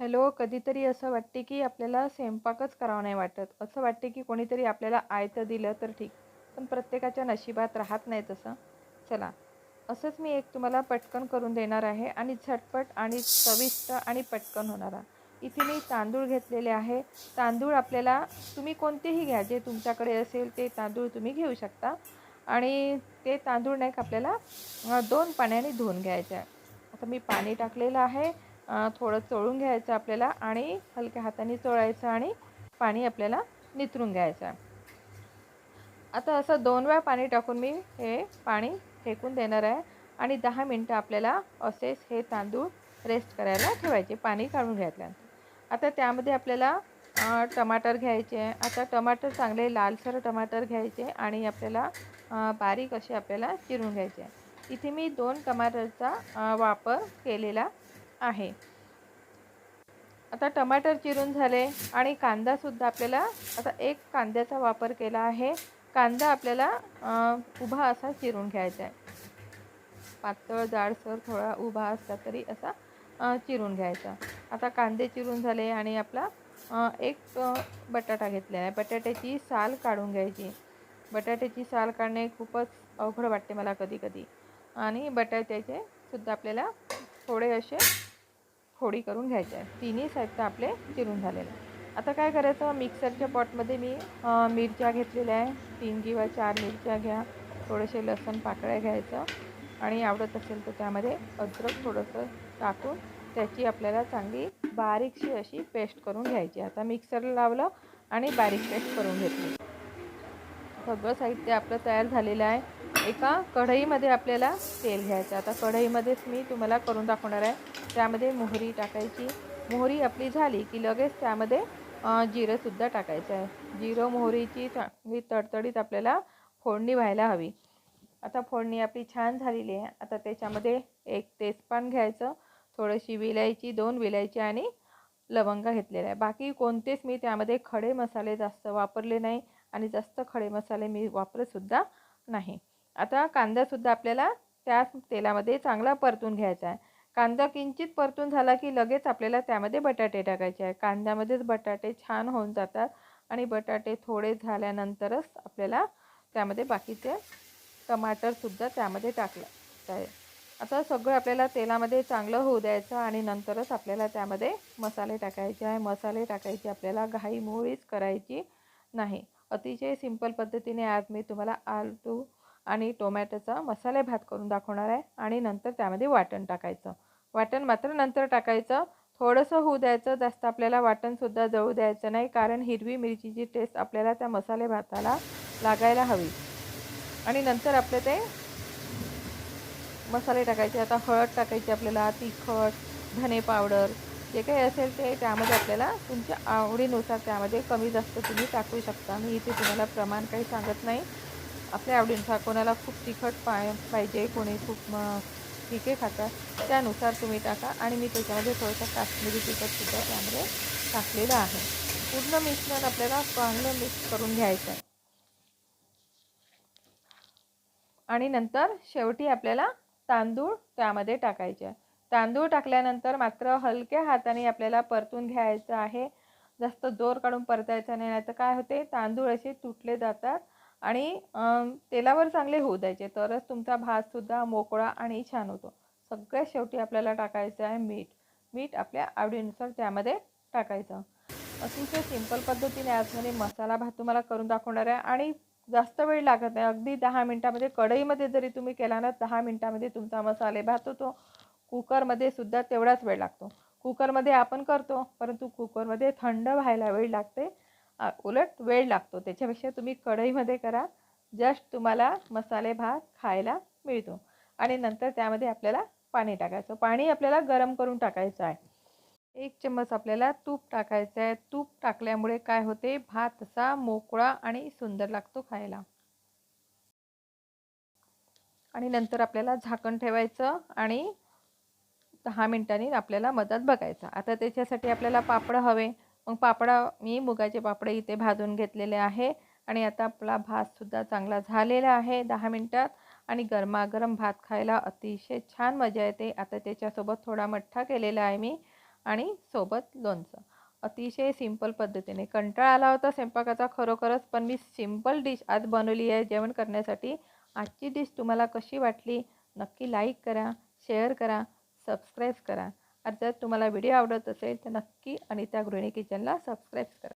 Hello कधीतरी असं वाटते की आपल्याला स्वयंपाकच करावं नाही वाटत. असं वाटते की कोणीतरी आपल्याला आयतं दिलं तर ठीक पण प्रत्येकाच्या नशिबात राहत नाही तसं. चला असंच मी एक तुम्हाला पटकन करून देणार आहे आणि झटपट आणि चविष्ट आणि पटकन होणारा इथे मी तांदूळ घेतलेले आहे. तांदूळ आपल्याला तुम्ही कोणतेही घ्या जे तुमच्याकडे असेल ते तांदूळ तुम्ही घेऊ शकता. आणि ते तांदूळ नाही का आपल्याला दोन पाण्याने धुवून घ्यायचे आहे. आता मी पाणी टाकलेलं आहे. थोडं चोळून घ्यायचं आपल्याला आणि हलक्या हाताने चोळायचं आणि पाणी आपल्याला निथरून घ्यायचं. आता असं दोन वेळा पाणी टाकून मी हे पाणी फेकून देणार आहे आणि दहा मिनटं आपल्याला असेच हे तांदूळ रेस्ट करायला ठेवायचे पाणी काढून घेतल्यानंतर आता त्यामध्ये आपल्याला टमाटर घ्यायचे. आता टमाटर चांगले लालसर टमाटर घ्यायचे आणि आपल्याला बारीक असे आपल्याला चिरून घ्यायचे. इथे मी दोन टमाटरचा वापर केलेला आहे. आता टमाटर चिरून झाले आणि कांदासुद्धा आपल्याला आता एक कांद्याचा वापर केला आहे. कांदा आपल्याला उभा असा चिरून घ्यायचा आहे. पातळ जाडसर थोडा उभा असला तरी असा चिरून घ्यायचा. आता कांदे चिरून झाले आणि आपला एक बटाटा घेतलेला आहे. बटाट्याची साल काढून घ्यायची. बटाट्याची साल काढणे खूपच अवघड वाटते मला कधी कधी. आणि बटाट्याचे सुद्धा आपल्याला थोडे असे फोडी करून घ्यायचे आहे. तिन्ही साहित्य आपले चिरून झालेले आहे. आता काय करायचं? मिक्सरच्या पॉटमध्ये मी मिरच्या घेतलेल्या आहे. तीन किंवा चार मिरच्या घ्या. थोडेसे लसण पाकळ्या घ्यायचं. आणि आवडत असेल तर त्यामध्ये अद्रक थोडंसं टाकून त्याची आपल्याला चांगली बारीकशी अशी पेस्ट करून घ्यायची आता मिक्सरला लावलं आणि बारीक पेस्ट करून घेतली. सगळं साहित्य आपलं तयार झालेलं आहे. एका कढईमध्ये आपल्याला तेल घ्यायचं आता कढईमध्येच मी तुम्हाला करून दाखवणार आहे. त्यामध्ये मोहरी टाकायची. मोहरी आपली झाली की लगेच त्यामध्ये जिरंसुद्धा टाकायचं आहे. जिरं मोहरीची चांगली तडतडीत आपल्याला फोडणी व्हायला हवी. आता फोडणी आपली छान झालेली आहे. आता त्याच्यामध्ये एक तेजपान घ्यायचं थोडीशी विलायची दोन विलायची आणि लवंगा घेतलेला आहे. बाकी कोणतेच मी त्यामध्ये खडे मसाले जास्त वापरले नाही आणि जास्त खडे मसाले मी वापरतसुद्धा नाही. आता कांदासुद्धा आपल्याला त्याच तेलामध्ये चांगला परतून घ्यायचा आहे. कांदा किंचित परतून झाला की लगेच आपल्याला त्यामध्ये बटाटे टाकायचे आहे. कांद्यामध्येच बटाटे छान होऊन जातात आणि बटाटे थोडे झाल्यानंतरच आपल्याला त्यामध्ये बाकीचे टमाटरसुद्धा त्यामध्ये टाकलं आहे. आता सगळं आपल्याला तेलामध्ये चांगलं होऊ द्यायचं आणि नंतरच आपल्याला त्यामध्ये मसाले टाकायचे आहे. मसाले टाकायचे आपल्याला घाईमोळीच करायची नाही. अतिशय सिंपल पद्धतीने आज मी तुम्हाला आलू आणि टोमॅटोचा मसाले भात करून दाखवणार आहे आणि नंतर त्यामध्ये वाटण टाकायचं. वाटण मात्र नंतर टाकायचं. थोडंसं होऊ द्यायचं जास्त आपल्याला वाटणसुद्धा जळू द्यायचं नाही कारण हिरवी मिरचीची टेस्ट आपल्याला त्या मसाले भाताला लागायला हवी. आणि नंतर आपलं ते मसाले टाकायचे. आता हळद टाकायची आपल्याला तिखट धने पावडर जे काही असेल ते त्यामध्ये आपल्याला तुमच्या आवडीनुसार त्यामध्ये कमी जास्त तुम्ही टाकू शकता. मी इथे तुम्हाला प्रमाण काही सांगत नाही. आपल्या आवडीनुसार कोणाला खूप तिखट पाय पाहिजे कोणी खूप पिके फिके खातात त्यानुसार तुम्ही टाका. आणि मी त्याच्यामध्ये थोडंसं काश्मीरी तिखटसुद्धा त्यामध्ये टाकलेलं आहे. पूर्ण मिश्रण आपल्याला चांगलं मिक्स करून घ्यायचं आहे. आणि नंतर शेवटी आपल्याला तांदूळ त्यामध्ये टाकायचे आहे. तांदूळ टाकल्यानंतर मात्र हलक्या हाताने आपल्याला परतून घ्यायचं आहे. जास्त जोर काढून परतायचं नाही तर काय होते? तांदूळ असे तुटले जातात. आणि तेलावर चांगले होऊ द्यायचे. तरच तुमचा भातसुद्धा मोकळा आणि छान होतो. सगळ्यात शेवटी आपल्याला टाकायचं आहे मीठ. मीठ आपल्या आवडीनुसार त्यामध्ये टाकायचं. अतिशय सिंपल पद्धतीने आजमध्ये मसाला भात तुम्हाला करून दाखवणार आहे आणि जास्त वेळ लागत नाही. अगदी दहा मिनटामध्ये कढईमध्ये जरी तुम्ही केला ना दहा मिनटामध्ये तुमचा मसाले भात होतो. कुकरमध्ये सुद्धा तेवढाच वेळ लागतो. कुकरमध्ये आपण करतो परंतु कुकरमध्ये थंड व्हायला वेळ लागते. उलट वेळ लागतो. त्याच्यापेक्षा तुम्ही कढईमध्ये करा. जस्ट तुम्हाला मसाले भात खायला मिळतो. आणि नंतर त्यामध्ये आपल्याला पाणी टाकायचं. पाणी आपल्याला गरम करून टाकायचं आहे. एक चम्मच आपल्याला तूप टाकायचं आहे. तूप टाकल्यामुळे काय होते? भात असा मोकळा आणि सुंदर लागतो खायला. आणि नंतर आपल्याला झाकण ठेवायचं आणि दहा मिनिटांनी आपल्याला मदत बघायचं. आता त्याच्यासाठी आपल्याला पापड हवे. मग पापडा मी मुगाचे पापडे इथे भाजून घेतलेले आहे आणि आता आपला भातसुद्धा चांगला झालेला आहे दहा मिनटात आणि गरमागरम भात खायला अतिशय छान मजा येते. आता त्याच्यासोबत थोडा मठ्ठा केलेला आहे मी आणि सोबत लोणचं. अतिशय सिंपल पद्धतीने. कंटाळा आला होता स्वयंपाकाचा खरोखरच पण मी सिंपल डिश आज बनवली आहे जेवण करण्यासाठी. आजची डिश तुम्हाला कशी वाटली? नक्की लाईक करा शेअर करा सबस्क्राईब करा. आणि जर तुम्हाला व्हिडिओ आवडत असेल तर नक्की अनिता गृहिणी किचनला सबस्क्राईब करा.